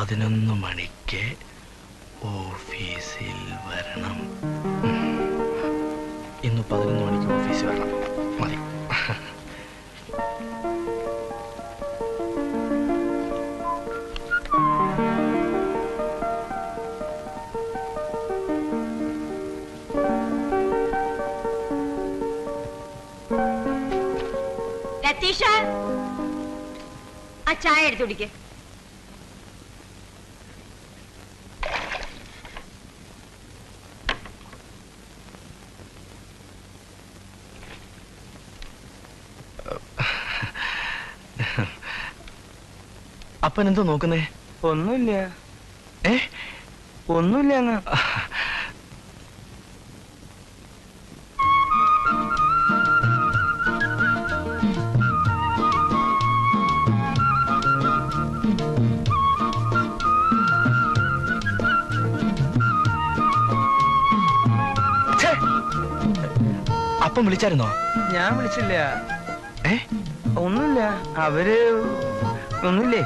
പതിനൊന്ന് മണിക്ക് ഓഫീസിൽ വരണം. ഇന്ന് പതിനൊന്ന് മണിക്ക് ഓഫീസിൽ വരണം. മതി. ആ ചായ എടുത്തു കുടിക്ക്. അപ്പൻ എന്തോ നോക്കുന്നേ? ഒന്നുമില്ല. ഏ? ഒന്നുമില്ല അങ്ങ്! അപ്പം വിളിച്ചായിരുന്നോ? ഞാൻ വിളിച്ചില്ല. ഏ? ഒന്നുമില്ല. അവർ ഒന്നുമില്ലേ?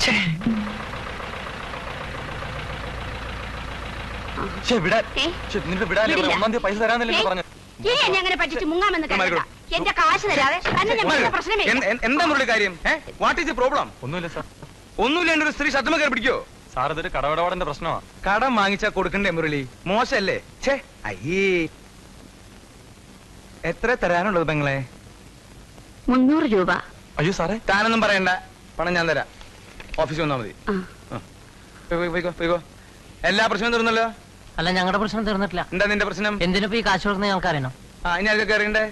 ഛേ! ഛേ, ഛേ, നിന്നിട്ട് വിടാനല്ലേ വിടില്ല. പൈസ തരാന്നല്ലേ പറഞ്ഞു ഇനി എന്നെ അങ്ങനെ പറ്റിച്ച് മുങ്ങാമെന്ന് മാറിക്കോ. എന്റെ കാശ് തരാതെ. എന്ത്- മുരളി കാര്യം? വാട്ട് ഈസ് പ്രോബ്ലം ഒന്നുമില്ല സാർ ഒന്നുമില്ല എന്റെ ഒരു സ്ത്രീ ശബ്ദം കയറി പിടിക്കോ? സാർ ഇതൊരു കടവടപാടിന്റെ പ്രശ്നമാണ് കടം വാങ്ങിച്ചാ കൊടുക്കണ്ടേ മുരളി? മോശല്ലേ? ഛേ അയ്യേ. എത്ര തരാനുള്ളത് പെങ്ങളെ? മുന്നൂറ് രൂപ. അയ്യോ സാറേ. താനൊന്നും പറയണ്ട. പണം ഞാൻ തരാം. ഓഫീസിൽ വന്നാൽ മതി. എല്ലാ പ്രശ്നവും തീർന്നല്ലോ? അല്ല ഞങ്ങളുടെ പ്രശ്നം തീർന്നിട്ടില്ല. എന്താ നിന്റെ പ്രശ്നം? എന്തിനിപ്പോ ഈ കാശ് കൊടുക്കുന്ന ഞങ്ങൾക്ക് അറിയണം ആ ഇനി അതൊക്കെ അറിയണ്ടേ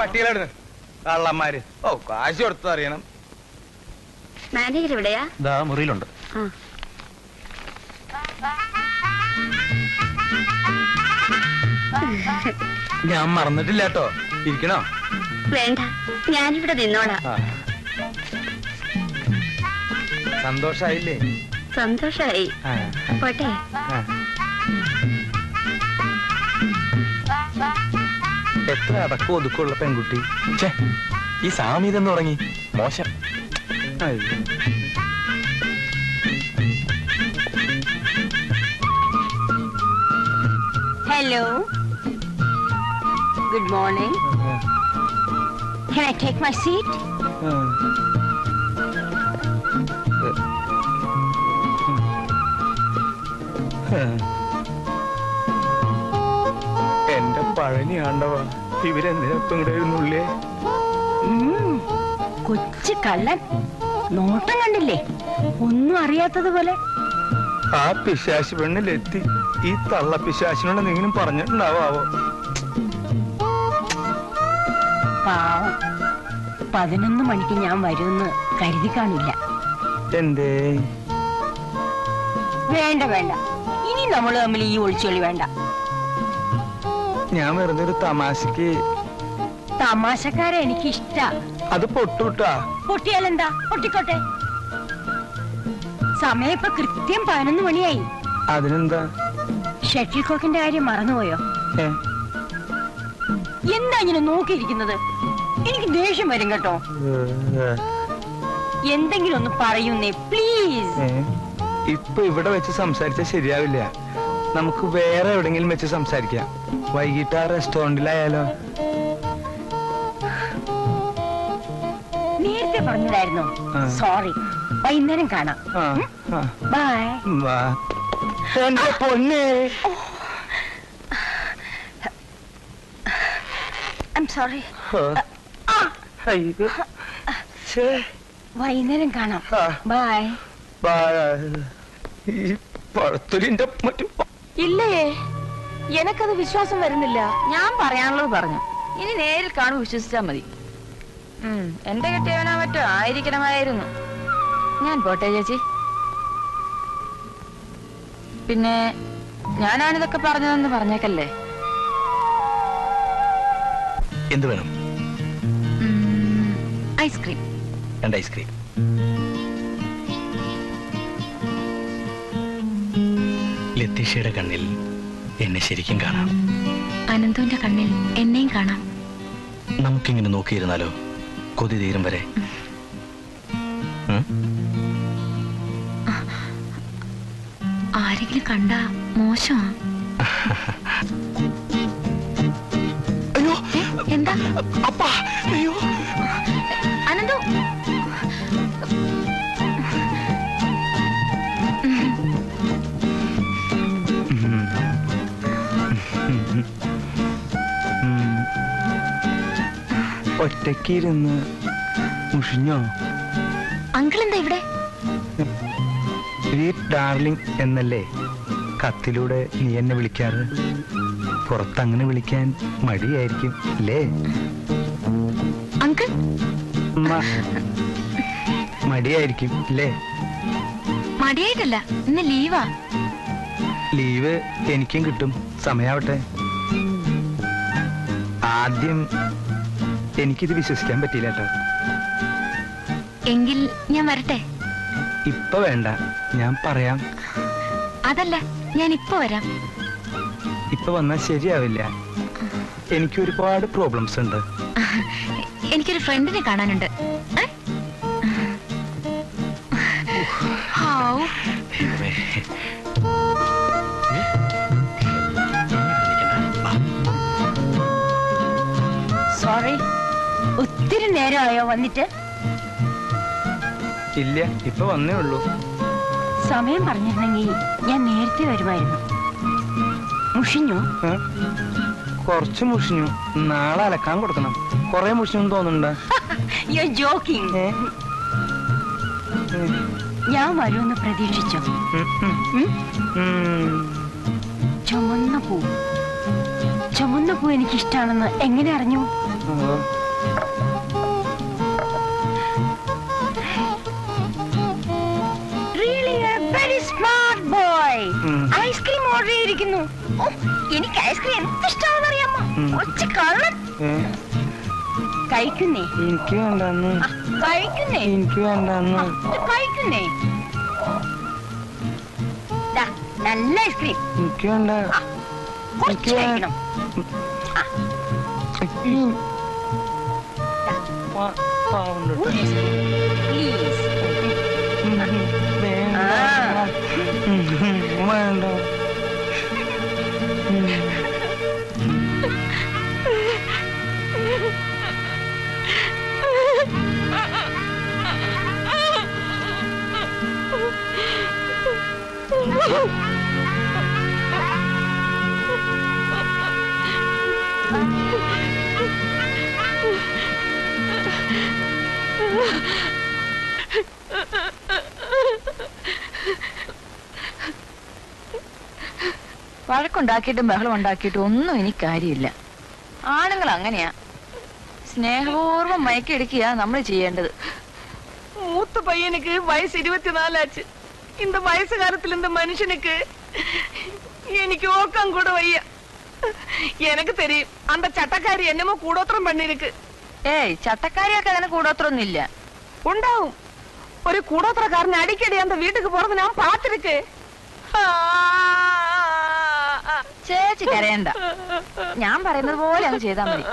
പട്ടികളാണ് കള്ളന്മാര്. ഓ കാശ് കൊടുത്തത് അറിയണം. മാനേജർ ഇവിടെയാ? മുറിയിലുണ്ട്. ഞാൻ മറന്നിട്ടില്ല കേട്ടോ ഇരിക്കണോ? വേണ്ട ഞാനിവിടെ നിന്നോളാം. സന്തോഷായില്ലേ? സന്തോഷായി. പോട്ടെ. എത്ര അടക്കം ഒതുക്കമുള്ള പെൺകുട്ടി. ഈ സാമീതെന്ന് തുടങ്ങി. മോശം. Hello. Good morning Can I take my seat? എന്റെ പഴനി ആണ്ടവ. ഇവരെന്തിനാ ഇപ്പൊ ഇങ്ങോട്ട് വരുന്നുള്ളേ കൊച്ചു കള്ളൻ. നോട്ടം കണ്ടില്ലേ? ഒന്നും അറിയാത്തത് പോലെ. ആ പിശാശി പെണ്ണിലെത്തി. ഈ തള്ള പിശാശിനോട് എന്തെങ്കിലും പറഞ്ഞിട്ടുണ്ടാവോ പാവം. പതിനൊന്ന് മണിക്ക് ഞാൻ വരുമെന്ന് കരുതി കാണില്ല. എന്തേ? വേണ്ട വേണ്ട. ഇനി നമ്മൾ തമ്മിൽ ഈ ഒളിച്ചൊളി വേണ്ട. ഞാൻ വെറുതെ ഒരു തമാശക്ക് തമാശക്കാരെ എനിക്ക് ഇഷ്ട അത് പൊട്ടുട്ടാ. പൊട്ടിയാലെന്താ പൊട്ടിക്കോട്ടെ. സമയം ഇപ്പൊ കൃത്യം പതിനൊന്ന് മണിയായി. അതിനെന്താ? ഷട്ടിൽ കോക്കിന്റെ കാര്യം മറന്നുപോയോ? ഏ? എന്താ ഇങ്ങനെ നോക്കിയിരിക്കുന്നത്? എനിക്ക് ദേഷ്യം വരും കേട്ടോ. എന്തെങ്കിലും ഒന്ന് പറയുന്നേ പ്ലീസ്? ഇപ്പൊ ഇവിടെ വെച്ച് സംസാരിച്ച ശരിയാവില്ല. നമുക്ക് വേറെ എവിടെങ്കിലും വെച്ച് സംസാരിക്കാം. വൈകിട്ട് ആ റെസ്റ്റോറന്റിലായാലോ നേരത്തെ പറഞ്ഞതായിരുന്നു. സോറി വൈകുന്നേരം കാണാം. ബൈ എന്റെ പൊന്നേ. സോറി ഛേ, വൈകുന്നേരം കാണാം. ബൈ പഴത്തൊലിന്റെ മറ്റു ഇല്ലേ? എനക്കത് വിശ്വാസം വരുന്നില്ല. ഞാൻ പറയാനുള്ളത് പറഞ്ഞു. ഇനി നേരിൽ കാണും വിശ്വസിച്ചാ മതി. എന്റെ കെട്ടിയവനാ മറ്റോ? ആയിരിക്കണമായിരുന്നു. ഞാൻ പോട്ടെ ചേച്ചി. പിന്നെ ഞാനാണിതൊക്കെ പറഞ്ഞതെന്ന് പറഞ്ഞേക്കല്ലേ? എന്ത് വേണം? ഐസ്ക്രീം രണ്ട് ഐസ്ക്രീം ലത്തീഷയുടെ കണ്ണിൽ എന്നെ ശരിക്കും കാണാം. അനന്തുവിന്റെ കണ്ണിൽ എന്നെയും കാണാം. നമുക്കിങ്ങനെ നോക്കിയിരുന്നാലോ? കൊതി തീരും വരെ. ആരെങ്കിലും കണ്ട മോശമാ. അപ്പാ അയ്യോ. അനന്തു. ഒറ്റക്കിരുന്ന് മുഷിഞ്ഞോ? അങ്കിൾ എന്താ ഇവിടെ ഡാർലിംഗ് എന്നല്ലേ കത്തിലൂടെ നീ എന്നെ വിളിക്കാറ്? പുറത്തങ്ങനെ വിളിക്കാൻ മടിയായിരിക്കും അല്ലേ? അങ്കിൾ? മടിയായിരിക്കും അല്ലേ? മടിയായിട്ടല്ല ഇന്ന് ലീവാ. ലീവ് എനിക്കും കിട്ടും സമയാവട്ടെ. ആദ്യം എനിക്കിത് വിശ്വസിക്കാൻ പറ്റിയില്ല കേട്ടോ. എങ്കിൽ ഞാൻ വരട്ടെ? ഇപ്പൊ വേണ്ട ഞാൻ പറയാം. അതല്ല ഞാൻ ഇപ്പൊ വരാം. ഇപ്പൊ വന്നാൽ ശരിയാവില്ല. എനിക്ക് ഒരുപാട് പ്രോബ്ലംസ് ഉണ്ട്. എനിക്കൊരു ഫ്രണ്ടിനെ കാണാനുണ്ട്. സോറി ഒത്തിരി നേരമായോ വന്നിട്ട്? ഇല്ല ഇപ്പൊ വന്നേ ഉള്ളൂ. സമയം പറഞ്ഞിരുന്നെങ്കിൽ ഞാൻ നേരത്തെ വരുമായിരുന്നു. മുഷിഞ്ഞോ? കുറച്ച് മുഷിഞ്ഞു. നാളെ അലക്കാൻ കൊടുക്കണം. കൊറേ മുഷിഞ്ഞു തോന്നുന്നുണ്ട്. ജോക്കിംഗ് ഞാൻ വരുമെന്ന് പ്രതീക്ഷിച്ചോ? ചുമന്ന പൂ. ചുമന്ന പൂ എനിക്കിഷ്ടാണെന്ന് എങ്ങനെ അറിഞ്ഞു? ചെയ്തിരിക്കുന്നു എനിക്ക് ഐസ്ക്രീം എന്ത് ഇഷ്ടമാണെന്ന് അറിയാമോ? ഉം. ഒച്ച കള്ളൻ. കഴിക്കുന്നേ? എനിക്ക് വേണ്ടെന്ന് കഴിക്കുന്നേ? എനിക്ക് വേണ്ടെന്ന് കഴിക്കുന്നേ? നല്ല ഐസ്ക്രീം. എനിക്ക് വേണ്ട. കുറച്ച് എനിക്ക് പ്ലീസ് വേണ്ട. ആ. വഴക്കുണ്ടാക്കിയിട്ടും ബഹളം ഉണ്ടാക്കിയിട്ടും ഒന്നും എനിക്ക് കാര്യമില്ല. ആണുങ്ങൾ അങ്ങനെയാ. സ്നേഹപൂർവം മയക്കെടുക്കുക നമ്മൾ ചെയ്യേണ്ടത്. മൂത്ത പയ്യനക്ക് വയസ്സ് ഇരുപത്തിനാലാച്ച്. நாலு ஆச்சு இந்த മനുഷ്യനക്ക് എനിക്ക് ഓക്കം കൂടെ വയ്യ. എനക്ക് கூட അന്റെ ചട്ടക്കാരി தெரியும் കൂടോത്രം சட்டக்காரி ഏയ് ചട്ടക്കാരിയൊക്കെ അങ്ങനെ കൂടോത്രം ഒന്നുമില്ല ഉണ്ടാവും. ഒരു കൂടോത്രക്കാരൻ അടിക്കടി അന്ത വീട്ടിക്ക് പോണത് ഞാൻ പാത്തിരിക്കേ. ആ. ചേച്ചി കരയണ്ട. ഞാൻ പറയുന്നത് പോലെ അങ്ങ് ചെയ്താൽ മതി.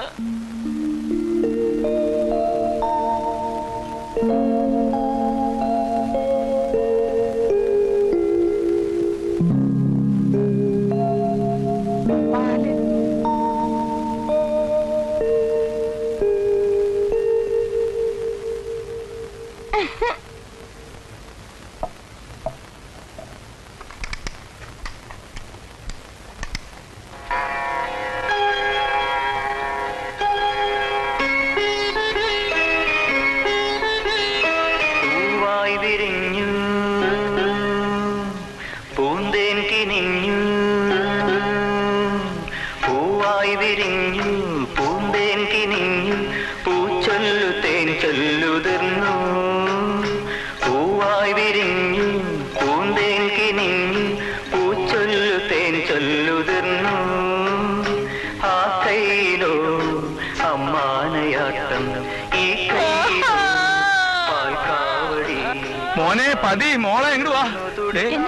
മോനെ പതി മോളെ എങ്ങോട്ട് വാ.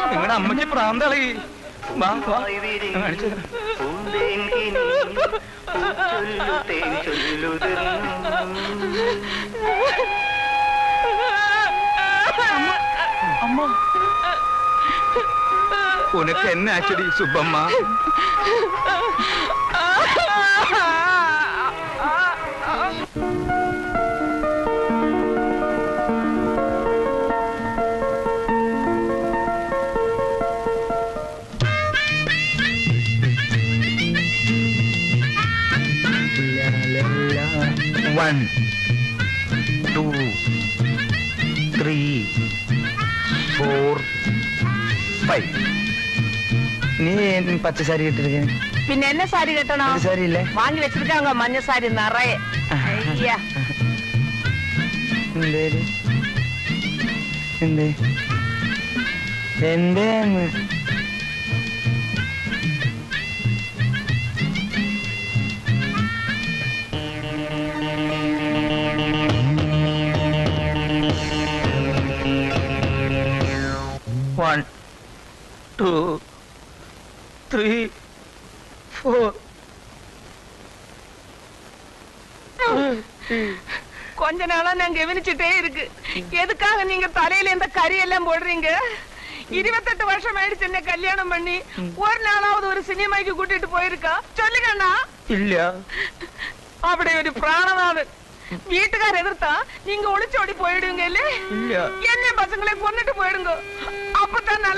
നിങ്ങളുടെ അമ്മയ്ക്ക് പ്രാന്തളി വാ വാ. ഉനക്ക് എന്നെ അച്ചടി Subbamma one two three four five നീ പച്ച സാരി ഇട്ടിരിക്കേ പിന്നെ എന്നെ സാരി കെട്ടണോ? സാരി ഇല്ലേ? വാങ്ങി വെച്ചിരിക്കാങ്ക മഞ്ഞ സാരി നിറയെ. എന്തേ എന്തേ? എന്തേ நாளா நான் கவனிச்சுட்டே இருக்கு எதுக்காக நீங்க தலையில இந்த கரியெல்லாம் போடுறீங்க இருபத்தெட்டு வருஷம் ஆயிடுச்சு என்ன கல்யாணம் பண்ணி ஒரு நாளாவது ஒரு சினிமாக்கு கூட்டிட்டு போயிருக்கா சொல்லுங்கண்ணா ഇല്ല அப்படி ஒரு பிராணநாதன் வீட்டுக்கார எதிர்த்தா நீங்க ஒளிச்சோடி போயிடுவீங்க இல்ல ഇല്ല என்ன பசங்களை கொன்னுட்டு போயிடுங்க அப்பதான்